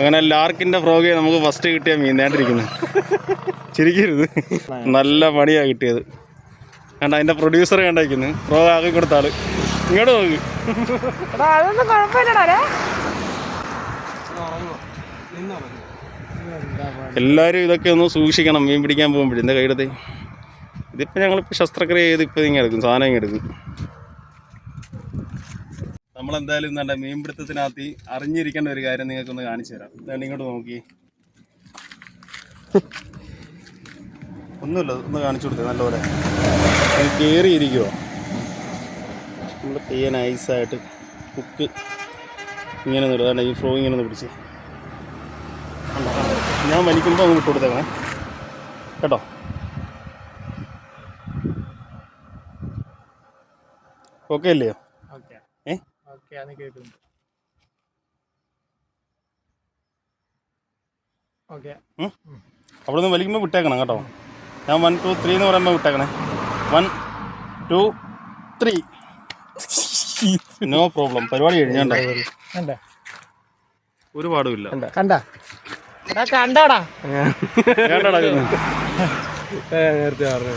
അങ്ങനെ ലാർക്കിന്റെ ഫ്രോഗെ നമുക്ക് ഫസ്റ്റ് കിട്ടിയ മീൻ നേണ്ടിരിക്കുന്നത് ചിരിക്കരുത്. നല്ല പണിയാ കിട്ടിയത്. കണ്ട അതിന്റെ പ്രൊഡ്യൂസർ കണ്ടായിരിക്കുന്നു ഫ്രോഗ് ആക്കി കൊടുത്ത ആൾ. ഇങ്ങോട്ട് നോക്ക്. എല്ലാവരും ഇതൊക്കെ ഒന്ന് സൂക്ഷിക്കണം മീൻ പിടിക്കാൻ പോകുമ്പോഴേ എന്റെ കയ്യിലത്തെ. ഇതിപ്പോൾ ഞങ്ങളിപ്പോൾ ശസ്ത്രക്രിയ ചെയ്ത് ഇപ്പോൾ ഇങ്ങനെ എടുക്കും സാധനം ഇങ്ങനെ എടുക്കും. നമ്മളെന്തായാലും എന്താ മീൻപിടുത്തത്തിനകത്ത് അറിഞ്ഞിരിക്കേണ്ട ഒരു കാര്യം നിങ്ങൾക്കൊന്ന് കാണിച്ചു തരാം. ഇതാണ്ട് ഇങ്ങോട്ട് നോക്കി. ഒന്നുമില്ല ഒന്ന് കാണിച്ചു കൊടുത്തേ നല്ലപോലെ. കയറിയിരിക്കുവോ നമ്മൾ തീയ നൈസായിട്ട് കുക്ക് ഇങ്ങനെ നിർത്താണ്ട്. ഈ ഫ്രോ ഇങ്ങനെ പിടിച്ച്. ഞാൻ വലിക്കുമ്പോൾ ഒന്ന് വിട്ടു കൊടുത്തേക്കണേ. കേട്ടോ? ഓക്കെ അല്ലയോ? ഓക്കെ. ഏ ഓക്കെ അത് കേൾക്കുന്നു ഓക്കെ? അവിടെ നിന്ന് വലിക്കുമ്പോൾ വിട്ടേക്കണം കേട്ടോ. ഞാൻ വൺ ടു ത്രീ എന്ന് പറയുമ്പോൾ വിട്ടേക്കണേ. One two three no problem പരിപാടി കഴിഞ്ഞാ ഒരുപാടുമില്ല ഒരു പാടുമില്ല കണ്ട? എടാ കണ്ടാടാ? വേണ്ടടാ നേരത്തെ പറഞ്ഞു